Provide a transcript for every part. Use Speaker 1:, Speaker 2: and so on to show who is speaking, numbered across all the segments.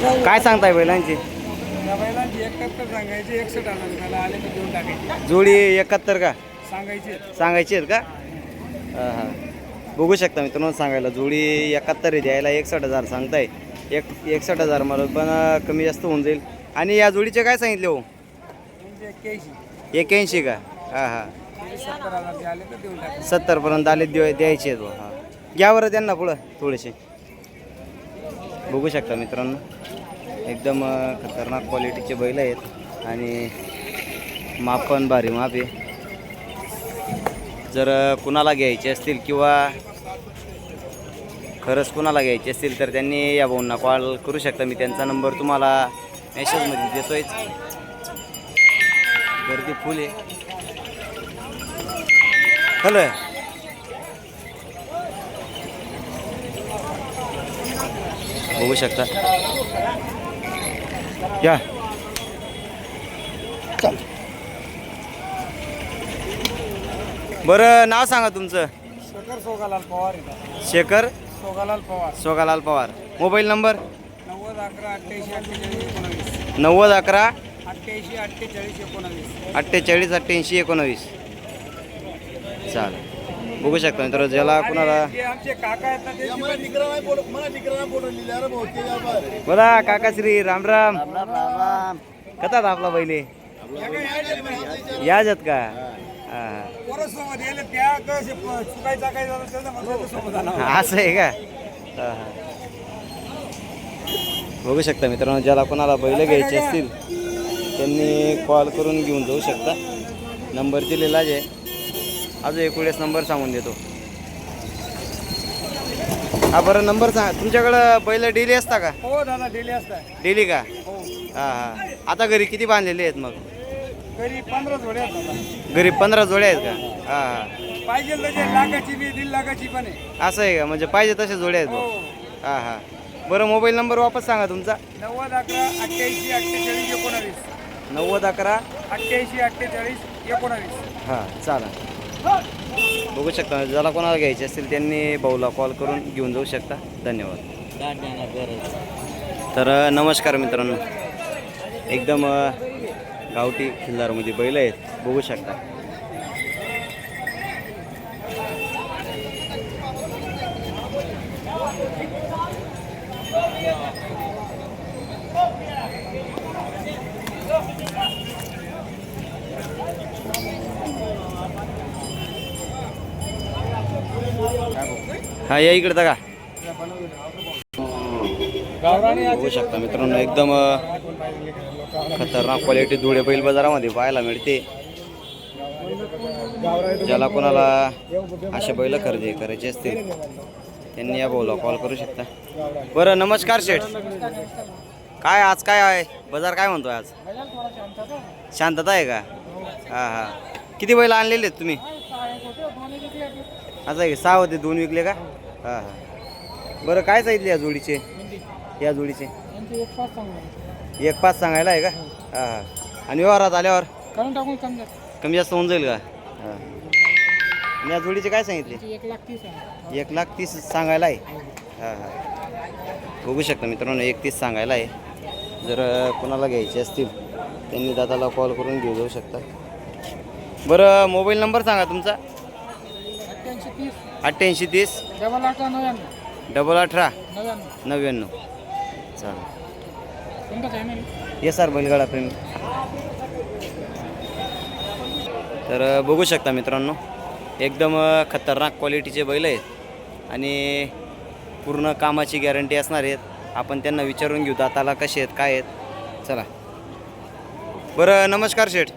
Speaker 1: काय सांगताय बैलांची?
Speaker 2: त्या बैलांची एकाहत्तर सांगायची एकसष्ट हजार रुपयाला आले तर देऊन टाकायचे.
Speaker 1: जोडी एकाहत्तर का?
Speaker 2: सांगायचे.
Speaker 1: सांगायची आहेत का? हां हां. बघू शकता मित्रांनो सांगायला. जोडी एकाहत्तर आहे द्यायला एकसष्ट हजार सांगताय. एक एकसष्ट हजार मला पण कमी जास्त होऊन जाईल. आणि या जोडीचे काय सांगितले हो?
Speaker 2: म्हणजे
Speaker 1: एक्याऐंशी का? हां हां. सत्तरपर्यंत आले द्यायचे आहेत. हां. घ्या बरं त्यांना पुढं थोडेसे. बघू शकता मित्रांनो. एकदम खतरनाक क्वालिटीचे बैल आहेत. आणि माप पण भारी माप आहे. जर कुणाला घ्यायचे असतील किंवा खरंच कुणाला घ्यायचे असतील तर त्यांनी या भाऊंना कॉल करू शकता. मी त्यांचा नंबर तुम्हाला मेसेजमध्ये देतोय गर्दी फुल आहे. हॅलो. बघू शकता. या. बरं नाव सांगा तुमचं.
Speaker 2: शेखर सोगालाल पवार
Speaker 1: शेखर
Speaker 2: सोगालाल पवार.
Speaker 1: सोगालाल पवार. Mobile number?
Speaker 2: नव्वद अकरा अठ्ठ्याऐंशी अठ्ठेचाळीस एकोणावीस.
Speaker 1: नव्वद अकरा
Speaker 2: अठ्ठ्याऐंशी अठ्ठेचाळीस एकोणावीस.
Speaker 1: अठ्ठेचाळीस अठ्ठ्याऐंशी एकोणावीस. चालेल. बघू शकता मित्र ज्याला कुणाला
Speaker 2: आमचे काका आहेत ना ते
Speaker 1: बोला काकाश्री राम राम. कतात आपला पहिले? याच का? हा. असं आहे का? हा, हा. बघू शकता मित्रांनो ज्याला कोणाला बैल घ्यायचे असतील त्यांनी कॉल करून घेऊन जाऊ शकता. नंबर दिलेलाच आहे. अजून एक वेळेस नंबर सांगून देतो. हा बरं नंबर सांग. तुमच्याकडं बैल डेली असता का?
Speaker 2: हो दादा डेली असतात
Speaker 1: डेली का?
Speaker 2: हो.
Speaker 1: हां हां. आता घरी किती बांधलेले आहेत मग?
Speaker 2: घरी पंधरा जोडे आहेत दादा.
Speaker 1: घरी पंधरा जोड्या आहेत का? हां हां.
Speaker 2: पाहिजे तसे लाखाची बी दीड लाखाची पण आहे.
Speaker 1: असं आहे का? म्हणजे पाहिजे तसे जोड्या आहेत
Speaker 2: हो.
Speaker 1: हां हां. बरं मोबाईल नंबर वापस सांगा तुमचा.
Speaker 2: नव्वद अकरा अठ्ठ्याऐंशी अठ्ठेचाळीस एकोणावीस.
Speaker 1: नव्वद अकरा
Speaker 2: अठ्ठ्याऐंशी अठ्ठेचाळीस एकोणावीस.
Speaker 1: हां चालेल. बघू शकता ज्याला कोणाला घ्यायचे असतील त्यांनी भाऊला कॉल करून घेऊन जाऊ शकता. धन्यवाद. तर नमस्कार मित्रांनो. एकदम गावठी खिल्लारमध्ये म्हणजे बैल आहेत. बघू शकता. हा या इकडे का बघू शकता मित्रांनो एकदम खतरनाक क्वालिटी धुळे बैल बाजारामध्ये पाहायला मिळते. ज्याला कोणाला असे बैल खरेदी करायचे असतील त्यांनी या भाऊला कॉल करू शकता. बरं नमस्कार शेठ. काय आज काय आहे? बाजार काय म्हणतोय आज? शांतता आहे का? हां हां. किती बैल आणलेले आहेत तुम्ही? असं आहे सहा होते दोन विकले का? हां हां. बरं काय सांगितले या जोडीचे? या जोडीचे? एक पाच सांगायला आहे का? हां. हां आणि व्यवहारात आल्यावर?
Speaker 2: करून टाकून समजा
Speaker 1: कमी जास्त होऊन जाईल का? हां. आणि या जोडीचे काय सांगितले?
Speaker 2: एक लाख तीस
Speaker 1: एक लाख तीस सांगायला आहे? हां. हां बघू शकता मित्रांनो एक तीस सांगायला आहे. जर कोणाला घ्यायचे असतील त्यांनी दादाला कॉल करून घेऊ जाऊ शकता. बरं मोबाईल नंबर सांगा तुमचा.
Speaker 2: तीस
Speaker 1: अठ्ठ्याऐंशी तीस.
Speaker 2: डबल अठरा नव्याण्णव.
Speaker 1: डबल अठरा.
Speaker 2: नव्याण्णव.
Speaker 1: नव्याण्णव. चालेल.
Speaker 2: चॅनल
Speaker 1: येस सर बैलगाडा प्रेमी. तर अ, बघू शकता मित्रांनो एकदम अ, खतरनाक क्वालिटीचे बैल आहेत आणि पूर्ण कामाची गॅरंटी असणार आहेत. आपण त्यांना विचारून घेऊ दाताला कसे आहेत काय आहेत. चला. बरं नमस्कार शेठ.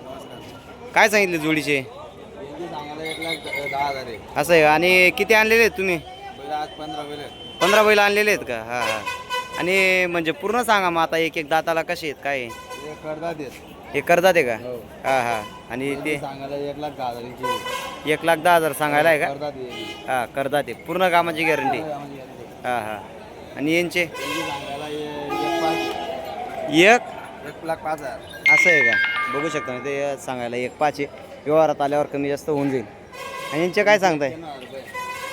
Speaker 1: काय सांगितले जोडीचे? असं आहे का? आणि किती आणलेले आहेत तुम्ही? पंधरा बैल आणलेले आहेत का? हां हां. आणि म्हणजे पूर्ण सांगा मग आता एक एक दाताला कसे आहेत काय आहे? हे करतात आहे का? हां. हां आणि ते?
Speaker 3: एक लाख दहा हजाराची
Speaker 1: एक लाख दहा हजार सांगायला आहे का?
Speaker 3: हे.
Speaker 1: हां करतात ते पूर्ण कामाची गॅरंटी. हां हां आणि यांचे?
Speaker 3: त्यांची सांगायला हे एक पाच.
Speaker 1: एक?
Speaker 3: एक लाख पाच हजार.
Speaker 1: असं आहे का? बघू शकता ना ते सांगायला एक पाच आहे. व्यवहारात आल्यावर कमी जास्त होऊन जाईल. आणि यांचे काय सांगताय?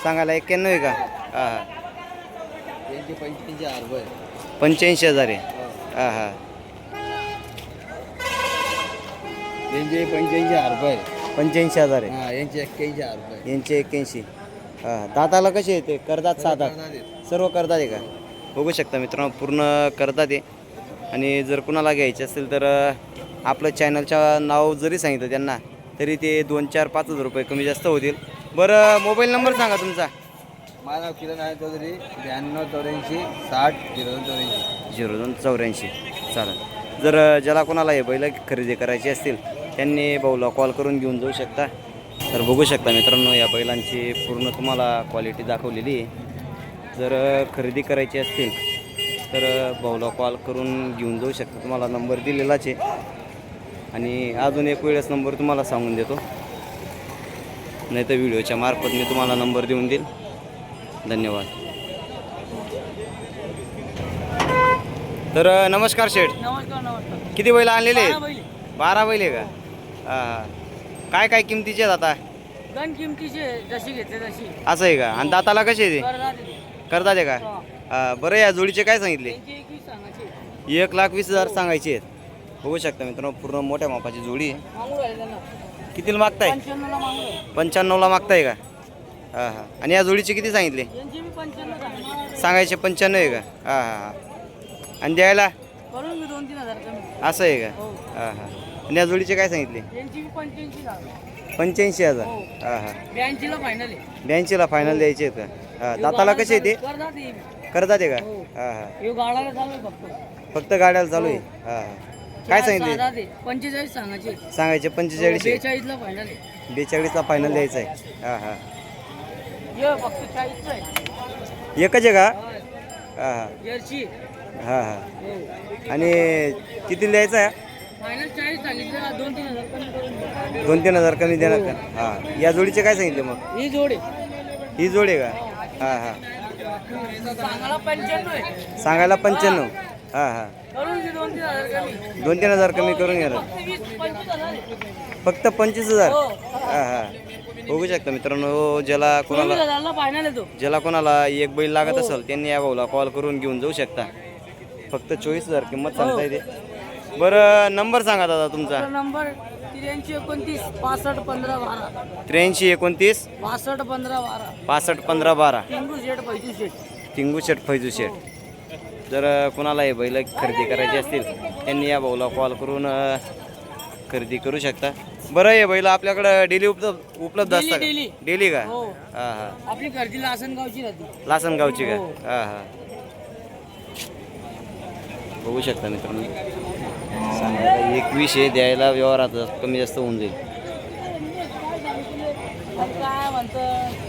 Speaker 1: सांगायला एक्क्याण्णव आहे का? हां हां.
Speaker 3: पंच्याऐंशी हजार
Speaker 1: आहे.
Speaker 3: हो.
Speaker 1: हां हां.
Speaker 3: यांचे पंच्याऐंशी हजार रुपये
Speaker 1: पंच्याऐंशी हजार आहे.
Speaker 3: हा यांचे एक्क्याऐंशी हजार रुपये
Speaker 1: यांचे एक्क्याऐंशी. हां दाताला कसे येते करदात दात सर्व करदात आहे का? बघू शकता मित्रांनो पूर्ण करदात आहे. आणि जर कुणाला घ्यायचे असेल तर आपलं चॅनलच्या नाव जरी सांगितलं त्यांना तरी ते दोन चार पाच हजार रुपये कमी जास्त होतील. बरं मोबाईल नंबर सांगा तुमचा.
Speaker 3: माझं नाव किरण आहे चौधरी. ब्याण्णव चौऱ्याऐंशी साठ झिरो दोन चौऱ्याऐंशी.
Speaker 1: झिरो दोन चौऱ्याऐंशी. चालेल. जर ज्याला कोणाला हे बैल खरेदी करायची असतील त्यांनी भाऊला कॉल करून घेऊन जाऊ शकता. तर बघू शकता मित्रांनो या बैलांची पूर्ण तुम्हाला क्वालिटी दाखवलेली आहे. जर खरेदी करायची असतील तर भाऊला कॉल करून घेऊन जाऊ शकता. तुम्हाला नंबर दिलेलाच आहे. आणि अजून एक वेळेस नंबर तुम्हाला सांगून देतो. नाही तर व्हिडिओच्या मार्फत मी तुम्हाला नंबर देऊन देईल. धन्यवाद. तर नमस्कार शेठ. किती बैल आणलेले?
Speaker 2: बारा बैल.
Speaker 1: आहे का? हा हा. काय काय किमतीचे आहेत आता?
Speaker 2: गण किमतीचे जशी घेतले तशी.
Speaker 1: असं आहे का? आणि दाताला कसे
Speaker 2: ते.
Speaker 1: ते करतात आहे का बरं या जोडीचे काय सांगितले? एक लाख वीस हजार सांगायचे आहेत. बघू शकता मित्रांनो पूर्ण मोठ्या मापाची जोडी. आहे कितीला मागताय?
Speaker 2: पंच्याण्णवला
Speaker 1: मागताय का? हां हां. आणि या जोडीचे किती सांगितले. सांगायचे पंच्याण्णव आहे का? हां हां हां. आणि द्यायला? असं आहे का?
Speaker 2: हो.
Speaker 1: हां हां. आणि या जोडीचे काय सांगितले?
Speaker 2: पंच्याऐंशी
Speaker 1: हजार.
Speaker 2: हो.
Speaker 1: हां हां.
Speaker 2: ब्याऐंशीला फायनल
Speaker 1: फायनल द्यायचे आहेत का? हां दाताला कसे आहे ते
Speaker 2: करतात
Speaker 1: आहे का?
Speaker 2: हो.
Speaker 1: हां हां.
Speaker 2: हे फक्त
Speaker 1: गाड्याला चालू आहे? हां हां. काय सांगितले.
Speaker 2: पंचेचाळीस सांगायचे.
Speaker 1: सांगायचे पंचेचाळीस आहे.
Speaker 2: बेचाळीसला फायनल आहे.
Speaker 1: बेचाळीसला फायनल द्यायचं आहे. हां हां. एकच आहे का?
Speaker 2: हा.
Speaker 1: हां हां. हां हां
Speaker 2: हो.
Speaker 1: आणि किती द्यायचं आहे?
Speaker 2: दोन तीन हजार कमी
Speaker 1: देणार का? हां. या जोडीचे काय सांगितले मग?
Speaker 2: ही जोड.
Speaker 1: ही जोड का? हां हां.
Speaker 2: सांगायला पंच्याण्णव
Speaker 1: हां हां.
Speaker 2: दोन तीन हजार कमी
Speaker 1: करून घ्या
Speaker 2: फक्त वीस पंचवीस हजार? हो.
Speaker 1: हां हां. बघू शकता मित्रांनो ज्याला
Speaker 2: चोवीस
Speaker 1: कोणाला ज्याला कोणाला एक बैल लागत असेल त्यांनी या भाऊला कॉल करून घेऊन जाऊ शकता. फक्त चोवीस हजार किंमत सांगता येते. बरं नंबर सांगा दादा तुमचा.
Speaker 2: नंबर त्र्याऐंशी एकोणतीस पासष्ट पंधरा बारा.
Speaker 1: त्र्याऐंशी एकोणतीस
Speaker 2: पासष्ट पंधरा बारा.
Speaker 1: पासष्ट पंधरा बारा.
Speaker 2: टिंगू शेट पैजू शेट
Speaker 1: टिंगू शेट फैजू शेट जर कोणाला हे बैल खरेदी करायची असतील त्यांनी या भाऊला कॉल करून खरेदी करू शकता. बरं हे बैल आपल्याकडं डेली उपलब्ध उपलब्ध असतात डेली का?
Speaker 2: हो.
Speaker 1: हां हां.
Speaker 2: आपली लासनगावची राहते.
Speaker 1: लासनगावची का?
Speaker 2: हो.
Speaker 1: हां हां. बघू शकता मित्रांनो. सांगायला एकवीस आहे द्यायला व्यवहारात कमी जास्त होऊन जाईल.
Speaker 2: काय म्हणतं?